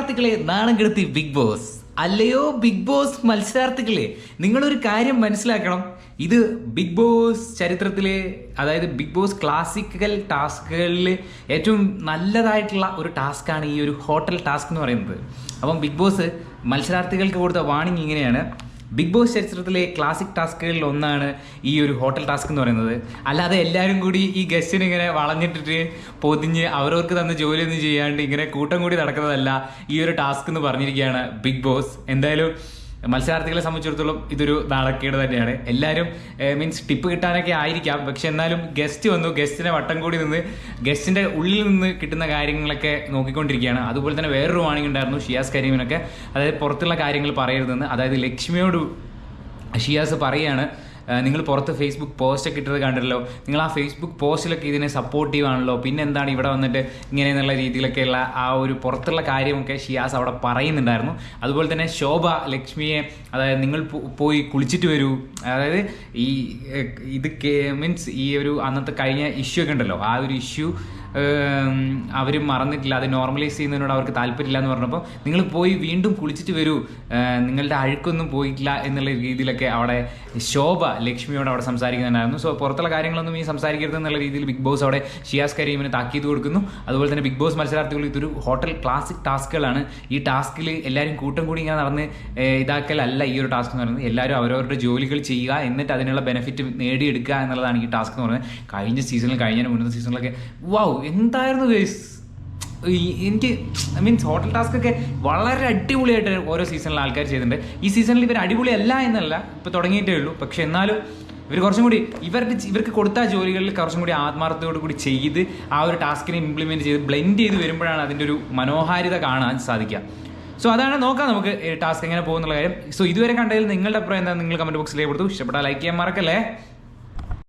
മത്സരാർത്ഥികളെ നാണം കെടുത്തി big Boss അല്ലയോ ബിഗ് ബോസ് മത്സരാർത്ഥികളെ? നിങ്ങളൊരു കാര്യം മനസ്സിലാക്കണം. ഇത് ബിഗ് ബോസ് ചരിത്രത്തിലെ അതായത് ബിഗ് ബോസ് ക്ലാസിക്കൽ ടാസ്കുകളിൽ ഏറ്റവും നല്ലതായിട്ടുള്ള ഒരു ടാസ്ക്കാണ് ഈ ഒരു ഹോട്ടൽ ടാസ്ക് എന്ന് പറയുന്നത്. അപ്പം ബിഗ് ബോസ് മത്സരാർത്ഥികൾക്ക് കൊടുത്ത വാണിംഗ് ഇങ്ങനെയാണ്. ബിഗ് ബോസ് ചരിത്രത്തിലെ ക്ലാസിക് ടാസ്കുകളിൽ ഒന്നാണ് ഈ ഒരു ഹോട്ടൽ ടാസ്ക് എന്ന് പറയുന്നത്. അല്ലാതെ എല്ലാവരും കൂടി ഈ ഗസ്റ്റിന് ഇങ്ങനെ വളഞ്ഞിട്ടിട്ട് പൊതിഞ്ഞ് അവരവർക്ക് തന്ന ജോലിയൊന്നും ചെയ്യാണ്ട് ഇങ്ങനെ കൂട്ടം കൂടി നടക്കുന്നതല്ല ഈ ഒരു ടാസ്ക് എന്ന് പറഞ്ഞിരിക്കുകയാണ് ബിഗ് ബോസ്. എന്തായാലും മത്സരാർത്ഥികളെ സംബന്ധിച്ചിടത്തോളം ഇതൊരു നാളക്കേട് തന്നെയാണ്. എല്ലാവരും മീൻസ് ടിപ്പ് കിട്ടാനൊക്കെ ആയിരിക്കാം. പക്ഷെ എന്നാലും ഗസ്റ്റ് വന്നു ഗസ്റ്റിനെ വട്ടം കൂടി നിന്ന് ഗസ്റ്റിന്റെ ഉള്ളിൽ നിന്ന് കിട്ടുന്ന കാര്യങ്ങളൊക്കെ നോക്കിക്കൊണ്ടിരിക്കുകയാണ്. അതുപോലെ തന്നെ വേറൊരു വാണിംഗ് ഉണ്ടായിരുന്നു ഷിയാസ് കരീമിനൊക്കെ. അതായത് പുറത്തുള്ള കാര്യങ്ങൾ പറയരുതെന്ന്. അതായത് ലക്ഷ്മിയോട് ഷിയാസ് പറയാണ് നിങ്ങൾ പുറത്ത് ഫേസ്ബുക്ക് പോസ്റ്റ് ഒക്കെ ഇട്ടത് കണ്ടല്ലോ നിങ്ങൾ ആ ഫേസ്ബുക്ക് പോസ്റ്റിലൊക്കെ ഇതിനെ സപ്പോർട്ടീവ് ആണല്ലോ. പിന്നെ എന്താണ് ഇവിടെ വന്നിട്ട് ഇങ്ങനെ എന്നുള്ള രീതിയിലൊക്കെയുള്ള ആ ഒരു പുറത്തുള്ള കാര്യമൊക്കെ ഷിയാസ് അവിടെ പറയുന്നുണ്ടായിരുന്നു. അതുപോലെ തന്നെ ശോഭ ലക്ഷ്മിയെ അതായത് നിങ്ങൾ പോയി കുളിച്ചിട്ട് വരൂ. അതായത് ഈ ഇത് മീൻസ് ഈ ഒരു അന്നത്തെ കഴിഞ്ഞ ഇഷ്യൂ ഒക്കെ ഉണ്ടല്ലോ. ആ ഒരു ഇഷ്യൂ അവർ മറന്നിട്ടില്ല. അത് നോർമലൈസ് ചെയ്യുന്നതിനോട് അവർക്ക് താല്പര്യമില്ല എന്ന് പറഞ്ഞപ്പോൾ നിങ്ങൾ പോയി വീണ്ടും കുളിച്ചിട്ട് വരൂ. നിങ്ങളുടെ അഴുക്കൊന്നും പോയിട്ടില്ല എന്നുള്ള രീതിയിലൊക്കെ അവിടെ ശോഭ ലക്ഷ്മിയോട് അവിടെ സംസാരിക്കുന്നുണ്ടായിരുന്നു. സോ പുറത്തുള്ള കാര്യങ്ങളൊന്നും ഈ സംസാരിക്കരുത് എന്നുള്ള രീതിയിൽ ബിഗ് ബോസ് അവിടെ ഷിയാസ് കരീമിന് താക്കീത് കൊടുക്കുന്നു. അതുപോലെ തന്നെ ബിഗ് ബോസ് മത്സരാർത്ഥികൾ ഇതൊരു ഹോട്ടൽ ക്ലാസിക് ടാസ്കുകളാണ് ഈ ടാസ്കിൽ എല്ലാവരും കൂട്ടം കൂടി ഇങ്ങനെ നടന്ന് ഇതാക്കലല്ല ഈ ഒരു ടാസ്ക് എന്ന് പറയുന്നത്. എല്ലാവരും അവരവരുടെ ജോലികൾ ചെയ്യുക എന്നിട്ട് അതിനുള്ള ബെനിഫിറ്റ് നേടിയെടുക്കുക എന്നുള്ളതാണ് ഈ ടാസ്ക് എന്ന് പറയുന്നത്. കഴിഞ്ഞ സീസണിൽ കഴിഞ്ഞ മുന്നത്തെ സീസണിലൊക്കെ വൗ എന്തായിരുന്നു ഗൈസ് എനിക്ക് ഐ മീൻസ് ഹോട്ടൽ ടാസ്ക് ഒക്കെ വളരെ അടിപൊളിയായിട്ട് ഓരോ സീസണിൽ ആൾക്കാർ ചെയ്തിട്ടുണ്ട്. ഈ സീസണിൽ ഇവർ അടിപൊളിയല്ല എന്നല്ല ഇപ്പോൾ തുടങ്ങിയിട്ടേ ഉള്ളൂ. പക്ഷേ എന്നാലും ഇവർ കുറച്ചും കൂടി ഇവർക്ക് ഇവർക്ക് കൊടുത്ത ജോലികളിൽ കുറച്ചും കൂടി ആത്മാർത്ഥത്തോടു കൂടി ചെയ്ത് ആ ഒരു ടാസ്കിനെ ഇംപ്ലിമെന്റ് ചെയ്ത് ബ്ലെൻഡ് ചെയ്ത് വരുമ്പോഴാണ് അതിന്റെ ഒരു മനോഹാരിത കാണാൻ സാധിക്കുക. സോ അതാണ് നോക്കാം നമുക്ക് ടാസ്ക് എങ്ങനെ പോകുന്നുള്ള കാര്യം. സോ ഇതുവരെ കണ്ടതിൽ നിങ്ങളുടെ അഭിപ്രായം എന്താ നിങ്ങൾ കമന്റ് ബോക്സിലേക്ക് കൊടുത്തു. ഇഷ്ടപ്പെട്ടാൽ ലൈക്ക് ചെയ്യാൻ മറക്കല്ലേ?